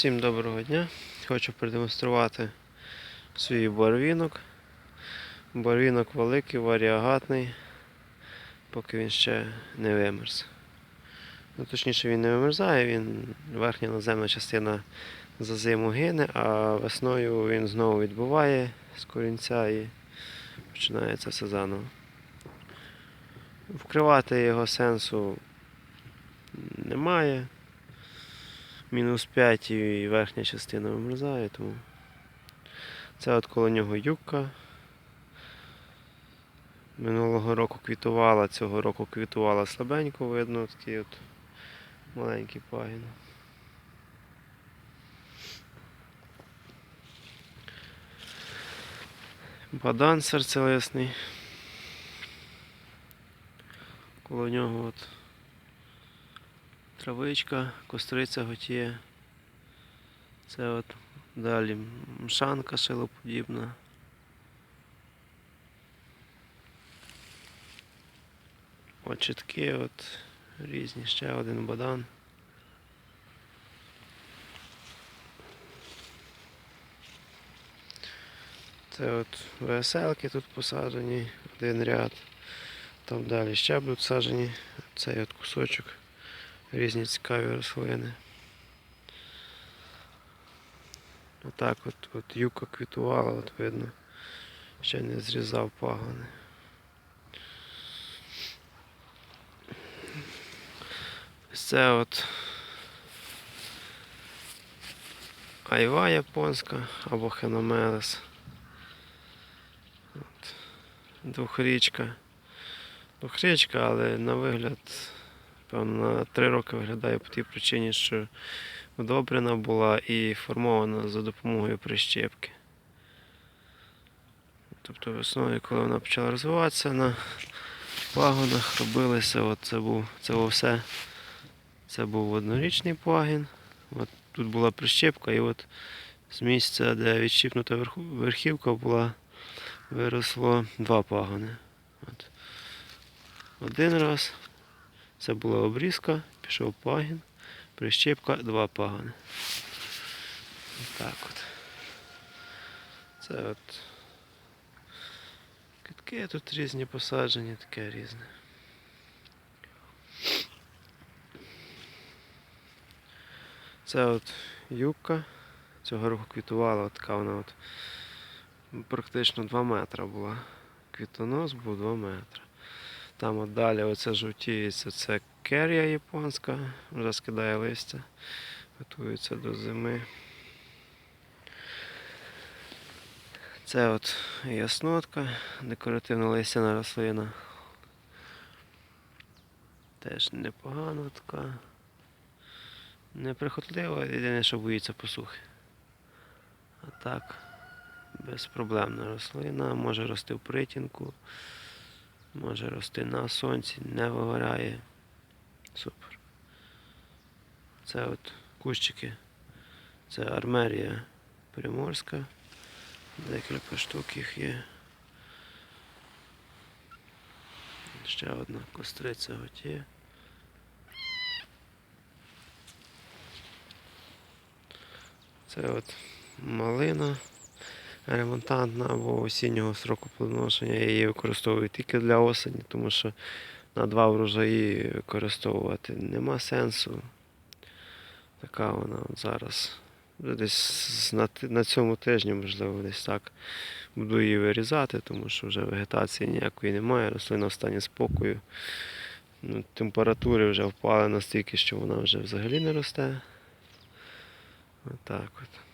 Всім доброго дня. Хочу продемонструвати свій барвінок. Барвінок великий, варіагатний, поки він ще не вимерз. Ну, точніше він не вимерзає, він верхня наземна частина за зиму гине, а весною він знову відбуває з корінця і починається все заново. Вкривати його сенсу немає мінус 5 і верхня частина вимерзає, тому це от коло нього юбка. Минулого року квітувала, цього року квітувала слабенько, видно, такий от маленький пагін. Бадан серцелесний. Коло нього от травичка, костриця готіє. Це от далі мшанка шилоподібна. Очітки от різні, ще один бадан. Це от ВСЛки тут посаджені, один ряд. Там далі ще будуть саджені. Цей от кусочок різні цікаві рослини. Отак от, от юка квітувала, от видно, ще не зрізав пагони. Ось Це от айва японська або хеномелес. От. Двохрічка. Двохрічка, але на вигляд Певно, три роки виглядає по тій причині, що удобрена була і формована за допомогою прищепки. Тобто весною, коли вона почала розвиватися на пагонах, робилися, от це був це все. Це був однорічний пагін. От тут була прищепка, і от з місця, де відщипнута верхівка була, виросло два пагони. От. Один раз. Це була обрізка, пішов пагін, прищепка, два пагони. Так от. Це от. Китки тут різні посаджені, таке різне. Це от юбка. Цього року квітувала, от така вона от практично 2 метри була. Квітонос був 2 метри. Там от далі оце жовтіється, це керія японська, вже скидає листя, готується до зими. Це от яснотка, декоративна листяна рослина. Теж непогана така. Неприхотлива, єдине, що боїться посухи. А так, безпроблемна рослина, може рости в притінку. Може рости на сонці, не вигоряє. Супер. Це от кущики. Це армерія приморська. Декілька штук їх є. Ще одна костриця от є. Це от малина ремонтантна або осіннього сроку плодоношення. Я її використовую тільки для осені, тому що на два врожаї використовувати нема сенсу. Така вона от зараз. Десь на, на цьому тижні, можливо, десь так буду її вирізати, тому що вже вегетації ніякої немає, рослина в стані спокою. Ну, температури вже впали настільки, що вона вже взагалі не росте. Отак от.